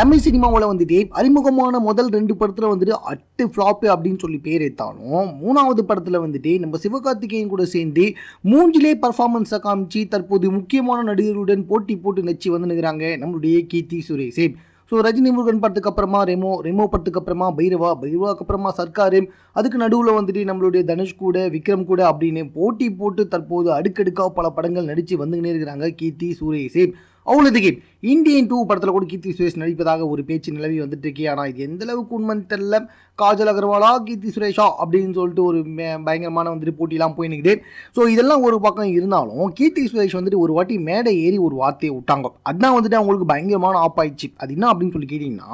தமிழ் சினிமாவில் வந்துட்டு அறிமுகமான முதல் ரெண்டு படத்தில் வந்துட்டு அட்டு ஃப்ளாப்பு அப்படின்னு சொல்லி பேர் எடுத்தாலும் மூணாவது படத்தில் வந்துட்டு நம்ம சிவகார்த்திகேயன் கூட சேர்ந்து மூஞ்சிலே பர்ஃபார்மன்ஸை காமிச்சு தற்போது முக்கியமான நடிகர்களுடன் போட்டி போட்டு நச்சு வந்து நிற்கிறாங்க நம்மளுடைய கீர்த்தி சுரேஷே. ஸோ ரஜினி முருகன் படத்துக்கு அப்புறமா ரெமோ ரெமோ படத்துக்கு அப்புறமா பைரவா பைரவாக்கு அப்புறமா சர்க்காரு. அதுக்கு நடுவில் வந்துட்டு நம்மளுடைய தனுஷ் கூட விக்ரம் கூட அப்படின்னு போட்டி போட்டு தற்போது அடுக்கடுக்காக பல படங்கள் நடித்து வந்துக்கினே இருக்கிறாங்க கீர்த்தி சுரேஷ். அவ்வளோதுக்கு இந்தியன் டூ படத்தில் கூட கீர்த்தி சுரேஷ் நடிப்பதாக ஒரு பேச்சு நிலவி வந்துட்டு இருக்கே ஆனால் இது எந்த அளவுக்கு உண்மைன்னு தெரியல. காஜல் அகர்வாலா கீர்த்தி சுரேஷா அப்படின்னு சொல்லிட்டு ஒரு மே- பயங்கரமான வந்துட்டு போட்டிலாம் போய் நிற்குது ஸோ இதெல்லாம் ஒரு பக்கம் இருந்தாலும் கீர்த்தி சுரேஷ் வந்துட்டு ஒரு வாட்டி மேடை ஏறி ஒரு வார்த்தையை விட்டாங்க. அதுதான் வந்துட்டு அவங்களுக்கு பயங்கரமான ஆப் ஆயிடுச்சு அது என்ன அப்படின்னு சொல்லி கேட்டிங்கன்னா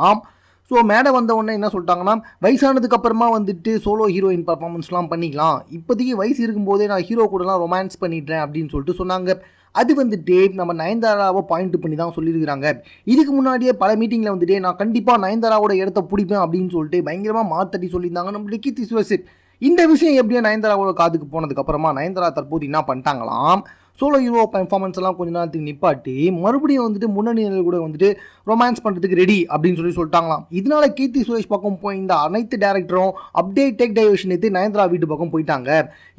ஸோ மேடை வந்த உடனே என்ன சொல்லிட்டாங்கன்னா வயசானதுக்கு அப்புறமா வந்துட்டு சோலோ ஹீரோயின் பர்ஃபார்மன்ஸ்லாம் பண்ணிக்கலாம். இப்போதைக்கு வயசு இருக்கும்போதே நான் ஹீரோ கூடலாம் ரொமான்ஸ் பண்ணிடுறேன் அப்படின்னு சொல்லிட்டு சொன்னாங்க. அது வந்துட்டு நம்ம நயன்தாராவை பாயிண்ட் பண்ணி தான் சொல்லியிருக்கிறாங்க. இதுக்கு முன்னாடியே பல மீட்டிங்கில் வந்துட்டு நான் கண்டிப்பாக நயன்தாராவோட இடத்த பிடிப்பேன் அப்படின்னு சொல்லிட்டு பயங்கரமாக மாத்தட்டி சொல்லியிருந்தாங்க நம்மளுடைய கீர்த்தி சுரேஷ் இந்த விஷயம் எப்படியோ நயன்தாராவோட காதுக்கு போனதுக்கப்புறமா நயன்தாரா தற்போது என்ன பண்ணிட்டாங்களாம்? சோலோ ஹீரோ பர்ஃபார்மன்ஸ் எல்லாம் கொஞ்ச நேரத்துக்கு நிப்பாட்டி மறுபடியும் வந்துட்டு முன்னணி கூட வந்துட்டு ரொமான்ஸ் பண்ணுறதுக்கு ரெடி அப்படின்னு சொல்லி சொல்லிட்டாங்களாம். இதனால கீர்த்தி சுரேஷ் பக்கம் போய் இந்த அனைத்து டேரக்டரும் அப்டேட் டேக் டைவர்ஷன் எடுத்து நயன்தரா வீட்டு பக்கம் போயிட்டாங்க.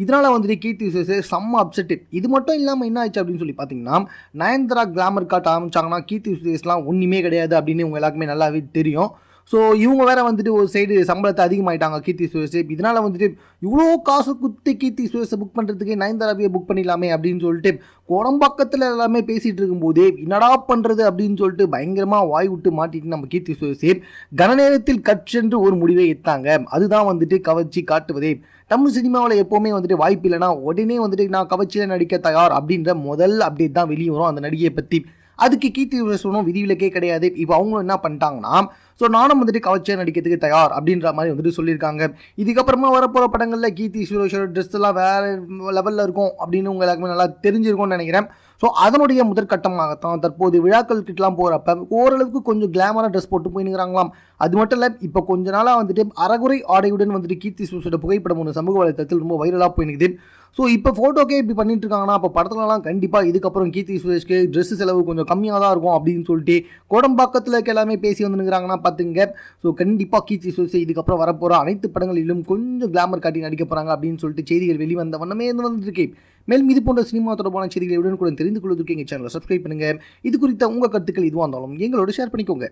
இதனால வந்துட்டு கீர்த்தி சுரேஷ் செம்ம அப்செட் இது மட்டும் இல்லாமல் என்ன ஆச்சு அப்படின்னு சொல்லி பார்த்தீங்கன்னா நயன்தரா கிளாமர் காட்ட ஆரம்பிச்சாங்கன்னா கீர்த்தி சுரேஷ்லாம் ஒன்றுமே கிடையாது அப்படின்னு உங்க எல்லாருக்குமே நல்லாவே தெரியும். ஸோ இவங்க வேற வந்துட்டு ஒரு சைடு சம்பளத்தை அதிகமாயிட்டாங்க கீர்த்தி சுரேஷ். இதனால வந்துட்டு இவ்வளோ காசு குத்தி கீர்த்தி சுரேஷை புக் பண்ணுறதுக்கு நயன்தாராவியை புக் பண்ணிடலாமே அப்படின்னு சொல்லிட்டு குடம்பக்கத்தில் எல்லாமே பேசிகிட்டு இருக்கும்போது என்னடா பண்ணுறது அப்படின்னு சொல்லிட்டு பயங்கரமாக வாய் விட்டு மாட்டிட்டு நம்ம கீர்த்தி சுரேஷ் கனநேரத்தில் கற்றென்று ஒரு முடிவை எடுத்தாங்க. அதுதான் வந்துட்டு கவர்ச்சி காட்டுவதே. தமிழ் சினிமாவில் எப்போவுமே வந்துட்டு வாய்ப்பு இல்லைனா உடனே வந்துட்டு நான் கவர்ச்சியில் நடிக்க தயார் அப்படின்ற முதல் அப்டேட் தான் வெளியே வரும் அந்த நடிகையை பற்றி அதுக்கு கீர்த்தி சுரேஷனும் விதிவிலக்கே கிடையாது. இப்போ அவங்களும் என்ன பண்ணிட்டாங்கன்னா ஸோ நானும் வந்துட்டு கவர்ச்சியாக நடிக்கிறதுக்கு தயார் அப்படின்ற மாதிரி வந்துட்டு சொல்லியிருக்காங்க. இதுக்கப்புறமா வரப்போகிற படங்களில் கீர்த்தி சுரேஷோட ட்ரெஸ் எல்லாம் வேறு லெவலில் இருக்கும் அப்படின்னு உங்க எல்லாருக்குமே நல்லா தெரிஞ்சிருக்கும்னு நினைக்கிறேன். ஸோ அதனுடைய முதற்கட்டமாகத்தான் தற்போது விழாக்களுக்கெல்லாம் போகிறப்ப ஓரளவுக்கு கொஞ்சம் கிளாமராக ட்ரெஸ் போட்டு போயினுங்கிறாங்களாம் அது மட்டும் இல்லை இப்போ கொஞ்ச நாளாக வந்துட்டு அறகுறை ஆடையுடன் வந்துட்டு கீர்த்தி சுரேஷோட புகைப்படம் ஒன்று சமூக வலைத்தளத்தில் ரொம்ப வைரலாக போயினுக்குது ஸோ இப்போ ஃபோட்டோக்கே இப்படி பண்ணிட்டு இருக்காங்கன்னா அப்போ படத்துலலாம் கண்டிப்பாக இதுக்கப்புறம் கீர்த்தி சுரேஷ்க்கு ட்ரெஸ் செலவு கொஞ்சம் கம்மியாக தான் இருக்கும் அப்படின்னு சொல்லிட்டு கோடம்பாக்கத்தில் இருக்க எல்லாமே பேசி வந்துருக்கிறாங்கன்னா பார்த்துங்க ஸோ கண்டிப்பாக கீச்சி சுரேஷ் இதுக்கப்புறம் வரப்போகிற அனைத்து படங்களிலும் கொஞ்சம் கிளாமர் காட்டி நடிக்க போகிறாங்க அப்படின்னு சொல்லிட்டு செய்திகள் வெளிவந்த வண்ணமே இருந்து வந்துருக்கு மேலும் இது போன்ற சினிமா தொடர்பான செய்திகளை உடனுக்குடன் தெரிந்து கொள்வதற்கு எங்கள் சேனலை சப்ஸ்கிரைப் பண்ணுங்கள் இது குறித்த உங்கள் கருத்துக்கள் இதுவாக இருந்தாலும் எங்களோட ஷேர் பண்ணிக்கோங்க.